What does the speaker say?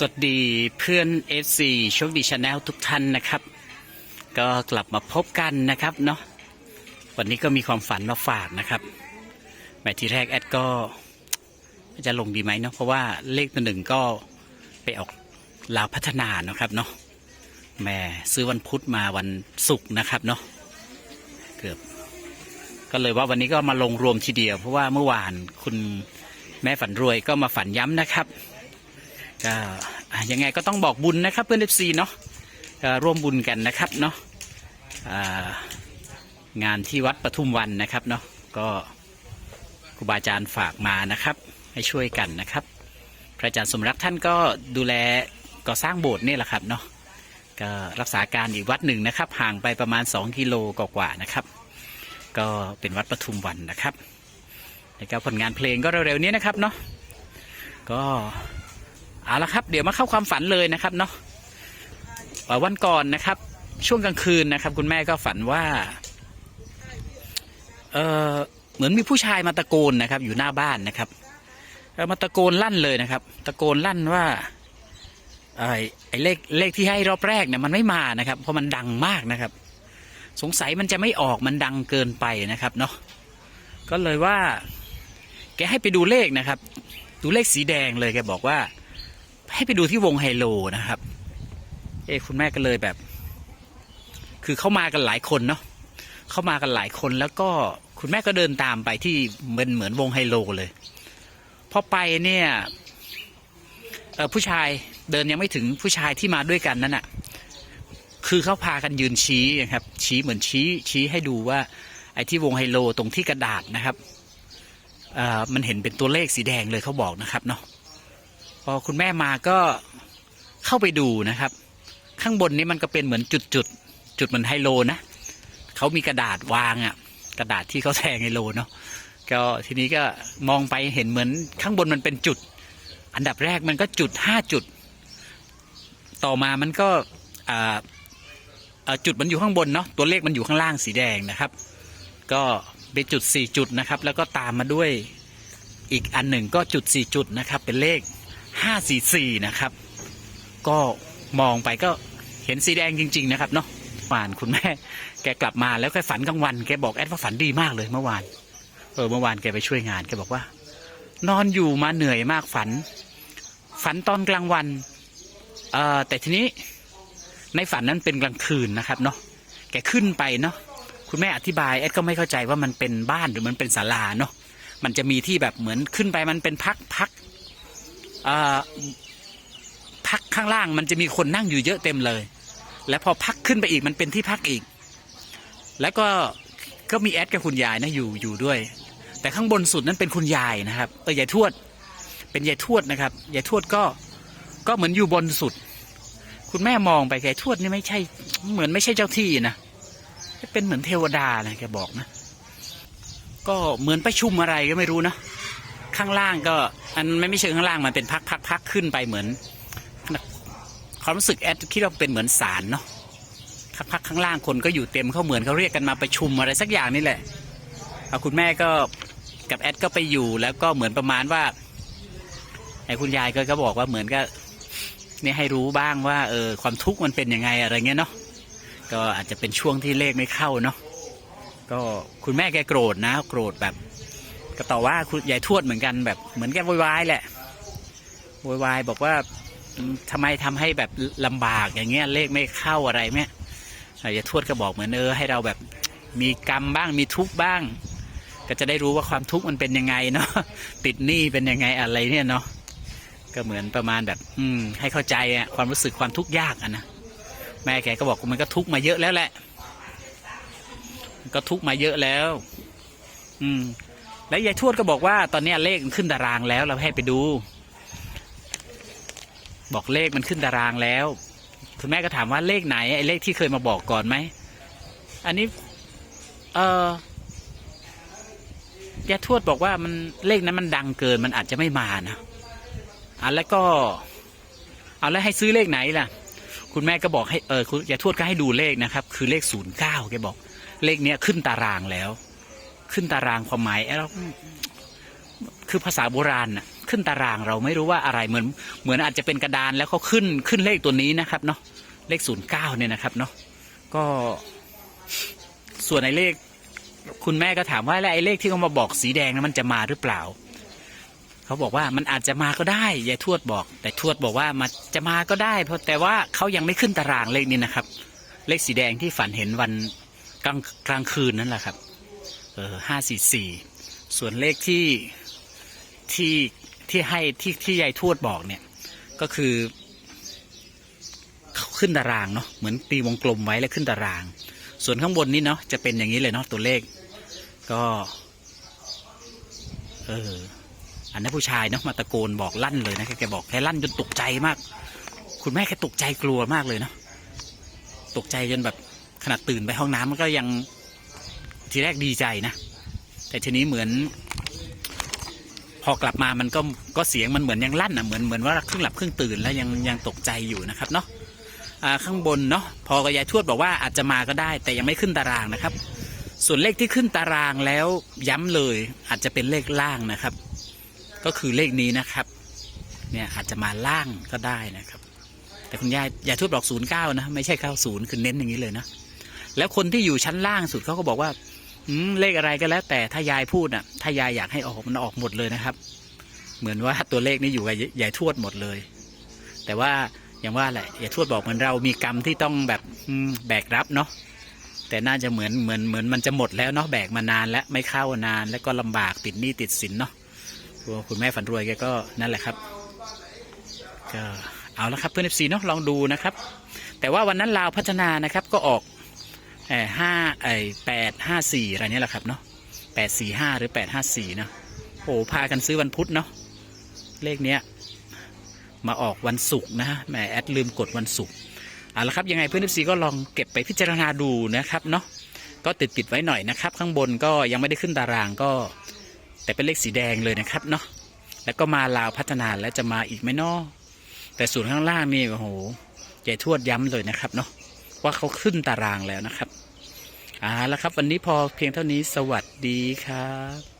สวัสดีเพื่อน FC โชคดีชาแนลทุกท่านนะครับ ก็กลับมาพบกันนะครับเนาะวันนี้ก็มีความฝันมาฝากนะครับแม่ทีแรกแอดก็จะลงดีไหมเนาะเพราะว่าเลขตัวหนึ่งก็ไปออกลาวพัฒนานะครับเนาะแม่ซื้อวันพุธมาวันศุกร์นะครับเนาะเกือบก็เลยว่าวันนี้ก็มาลงรวมทีเดียว เพราะว่าเมื่อวานคุณแม่ฝันรวยก็มาฝันย้ำนะครับ ก็ยังไงก็ต้องบอกบุญนะครับเพื่อนเอฟซีเนาะร่วมบุญกันนะครับเนาะงานที่วัดปทุมวันนะครับเนาะก็ครูบาอาจารย์ฝากมานะครับให้ช่วยกันนะครับ พระอาจารย์สมรักท่านก็ดูแลก่อสร้างโบสถ์นี่แหละครับเนาะก็รักษาการอีกวัดหนึ่งนะครับ ห่างไปประมาณ 2 กิโลกว่าๆนะครับ ก็เป็นวัดปทุมวันนะครับแล้วก็ผลงานเพลงก็เร็วๆนี้นะครับเนาะก็ เอาละครับ เดี๋ยวมาเข้าความฝันเลยนะครับเนาะเอ่อวันก่อนนะครับ ช่วงกลางคืนนะครับ คุณแม่ก็ฝันว่า เออเหมือนมีผู้ชายมาตะโกนนะครับ อยู่หน้าบ้านนะครับแล้วมาตะโกนลั่นเลยนะครับ ตะโกนลั่นว่าไอ้ไอ้เลขเลขที่ให้รอบแรกเนี่ยมันไม่มานะครับ เพราะมันดังมากนะครับ สงสัยมันจะไม่ออกมันดังเกินไปนะครับเนาะก็เลยว่า แกให้ไปดูเลขนะครับ ดูเลขสีแดงเลยแกบอกว่า ให้ไปดูที่วงไฮโลนะครับ เอ้คุณแม่ก็เลยแบบ คือเข้ามากันหลายคนเนาะเข้ามากันหลายคนแล้วก็คุณแม่ก็เดินตามไปที่เหมือนเหมือนวงไฮโลเลยพอไปเนี่ยผู้ชายเดินยังไม่ถึงผู้ชายที่มาด้วยกันนั่นอะคือเขาพากันยืนชี้นะครับ ชี้เหมือนชี้ชี้ให้ดูว่า ไอ้ที่วงไฮโลตรงที่กระดาษนะครับอ่อมันเห็นเป็นตัวเลขสีแดงเลยเขาบอกนะครับเนาะ พอคุณแม่มาก็เข้าไปดูนะครับ ข้างบนนี้มันก็เป็นเหมือนจุดจุดจุดเหมือนไฮโลนะเขามีกระดาษวางอะ่ะ กระดาษที่เขาแทงไฮโลเนาะก็ทีนี้ก็มองไปเห็นเหมือนข้างบนมันเป็นจุด อันดับแรกมันก็จุดห้าจุด ต่อมามันก็อ่าจุดมันอยู่ข้างบนเนาะตัวเลขมันอยู่ข้างล่างสีแดงนะครับ ก็เป็นจุดสี่จุดนะครับ แล้วก็ตามมาด้วยอีกอันหนึ่งก็จุดสี่จุดนะครับ เป็นเลข ห้าสี่สี่นะครับ ก็มองไปก็เห็นสีแดงจริง ๆ นะครับเนาะวานคุณแม่ แกกลับมาแล้วแกฝันกลางวันแกบอกแอดว่าฝันดีมากเลยเมื่อวาน เออเมื่อวานแกไปช่วยงานแกบอกว่า นอนอยู่มาเหนื่อยมากฝัน ฝันตอนกลางวันเอ่อแต่ทีนี้ในฝันนั้นเป็นกลางคืนนะครับเนาะแกขึ้นไปเนาะคุณแม่อธิบายแอดก็ไม่เข้าใจว่ามันเป็นบ้านหรือมันเป็นศาลาเนาะมันจะมีที่แบบเหมือนขึ้นไปมันเป็นพักพัก พักข้างล่างมันจะมีคนนั่งอยู่เยอะเต็มเลย แล้วพอพักขึ้นไปอีกมันเป็นที่พักอีก แล้วก็ก็มีแอดกับคุณยายนะอยู่อยู่ด้วย แต่ข้างบนสุดนั้นเป็นคุณยายนะครับเออยายทวด เป็นยายทวดนะครับยายทวดก็ก็เหมือนอยู่บนสุด คุณแม่มองไปแกทวดนี่ไม่ใช่ เหมือนไม่ใช่เจ้าที่นะเป็นเหมือนเทวดานะแกบอกนะ ก็เหมือนประชุมอะไรก็ไม่รู้นะ ข้างล่างก็อันไม่ไม่เชิงข้างล่างมันเป็นพักพักพักขึ้นไปเหมือนความรู้สึกแอดคิดว่าเป็นเหมือนศาลเนาะพักพักข้างล่างคนก็อยู่เต็มเขาเหมือนเขาเรียกกันมาประชุมอะไรสักอย่างนี่แหละเอาคุณแม่ก็กับแอดก็ไปอยู่แล้วก็เหมือนประมาณว่าไอ้คุณยายก็ก็บอกว่าเหมือนกับนี่ให้รู้บ้างว่าเออความทุกข์มันเป็นยังไงอะไรเงี้ยเนาะก็อาจจะเป็นช่วงที่เลขไม่เข้าเนาะก็คุณแม่แกโกรธนะ โกรธแบบ ก็ต่อว่าคุณยายทวดเหมือนกันแบบเหมือนแกโวยวายแหละโวยวายบอกว่าอืมทำไมทำให้แบบลำบากอย่างเงี้ยเลขไม่เข้าอะไรเนี่ยยายทวดก็บอกเหมือนเออให้เราแบบมีกรรมบ้างมีทุกข์บ้าง ก็จะได้รู้ว่าความทุกข์มันเป็นยังไงเนาะติดหนี้เป็นยังไงอะไรเนี่ยเนาะก็เหมือนประมาณแบบ อืม ให้เข้าใจอะความรู้สึกความทุกข์ยากอะนะแม่แกก็บอกมันก็ทุกข์มาเยอะแล้วแหละก็ทุกข์มาเยอะแล้ว อืม แล้วยายทวดก็บอกว่าตอนนี้เลขมันขึ้นตารางแล้วเราให้ไปดู บอกเลขมันขึ้นตารางแล้ว คุณแม่ก็ถามว่าเลขไหนไอ้เลขที่เคยมาบอกก่อนไหมอันนี้ เออยายทวดบอกว่ามันเลขนั้นมันดังเกินมันอาจจะไม่มานะอะแล้วก็ เอาแล้วให้ซื้อเลขไหนล่ะ คุณแม่ก็บอกให้เออคุณยายทวดก็ให้ดูเลขนะครับ คือเลขศูนย์เก้าแกบอก เลขเนี้ยขึ้นตารางแล้ว ขึ้นตารางความหมายเอ้าเราคือภาษาโบราณน่ะขึ้นตารางเราไม่รู้ว่าอะไรเหมือนเหมือนอาจจะเป็นกระดานแล้วเขาขึ้นขึ้นเลขตัวนี้นะครับเนาะเลขศูนย์เก้าเนี่ยนะครับเนาะก็ส่วนไอ้เลข คุณแม่ก็ถามว่าแล้วไอ้เลขที่เขามาบอกสีแดงนั้นมันจะมาหรือเปล่าเขาบอกว่ามันอาจจะมาก็ได้ยายทวดบอก แต่ทวดบอกว่ามันจะมาก็ได้ เพราะแต่ว่าเขายังไม่ขึ้นตารางเลขนี้นะครับ เลขสีแดงที่ฝันเห็นวันกลางกลางคืนนั่นแหละครับ เออห้าสี่สี่ส่วนเลขที่ที่ที่ให้ที่ที่ยายทวดบอกเนี่ยก็คือขึ้นตารางเนาะเหมือนตีวงกลมไว้แล้วขึ้นตาราง ส่วนข้างบนนี้เนาะจะเป็นอย่างนี้เลยเนาะตัวเลข ก็เอออันนั้นผู้ชายเนาะมาตะโกนบอกลั่นเลยนะแกบอกแกลั่นจนตกใจมาก คุณแม่แกตกใจกลัวมากเลยเนาะตกใจจนแบบขนาดตื่นไปห้องน้ำมันก็ยัง ทีแรกดีใจนะ แต่ทีนี้เหมือน พอกลับมามันก็ก็เสียงมันเหมือนยังลั่นอะเหมือนเหมือนว่าครึ่งหลับครึ่งตื่นแล้วยังยังตกใจอยู่นะครับเนาะข้างบนเนาะพอกยายทวดบอกว่าอาจจะมาก็ได้ แต่ยังไม่ขึ้นตารางนะครับ ส่วนเลขที่ขึ้นตารางแล้วย้ำเลยอาจจะเป็นเลขล่างนะครับ ก็คือเลขนี้นะครับเนี่ยอาจจะมาล่างก็ได้นะครับ แต่คุณยายยายทวดบอกศูนย์เก้านะ ไม่ใช่เก้าศูนย์คือเน้นอย่างนี้เลยนะ แล้วคนที่อยู่ชั้นล่างสุดเขาก็บอกว่า เลขอะไรก็แล้ว แต่ถ้ายายพูดอะ ถ้ายายอยากให้ออกมันออกหมดเลยนะครับ เหมือนว่าตัวเลขนี้อยู่กับยายทวดหมดเลย แต่ว่าอย่างว่าแหละยายทวดบอกเหมือนเรามีกรรมที่ต้องแบบแบกรับเนาะแต่น่าจะเหมือนเหมือนเหมือนมันจะหมดแล้วเนาะแบกมานานแล้วไม่เข้านาน แล้วก็ลำบากติดหนี้ติดสินเนาะตัวคุณแม่ฝันรวยแกก็นั่นแหละครับ ก็เอาละครับเพื่อนเอฟซีเนาะลองดูนะครับ แต่ว่าวันนั้นลาวพัฒนานะครับก็ออก เออห้าไอแปดห้าสี่อะไรเนี้ยแหละครับเนาะแปดสี่ห้าหรือแปดห้าสี่เนาะโอ้พากันซื้อวันพุธเนาะเลขเนี้ยมาออกวันศุกร์นะฮะแหมแอดลืมกดวันศุกร์เอาละครับยังไงเพื่อนทีก็ลองเก็บไปพิจารณาดูนะครับเนาะก็ติดติดไว้หน่อยนะครับ ข้างบนก็ยังไม่ได้ขึ้นตารางก็ แต่เป็นเลขสีแดงเลยนะครับเนาะแล้วก็มาลาวพัฒนาแล้วจะมาอีกไหมเนาะแต่ส่วนข้างล่างนี่โอ้โหใหญ่ทวดย้ำเลยนะครับเนาะว่าเขาขึ้นตารางแล้วนะครับ อ่าแล้วครับ วันนี้พอเพียงเท่านี้สวัสดีครับ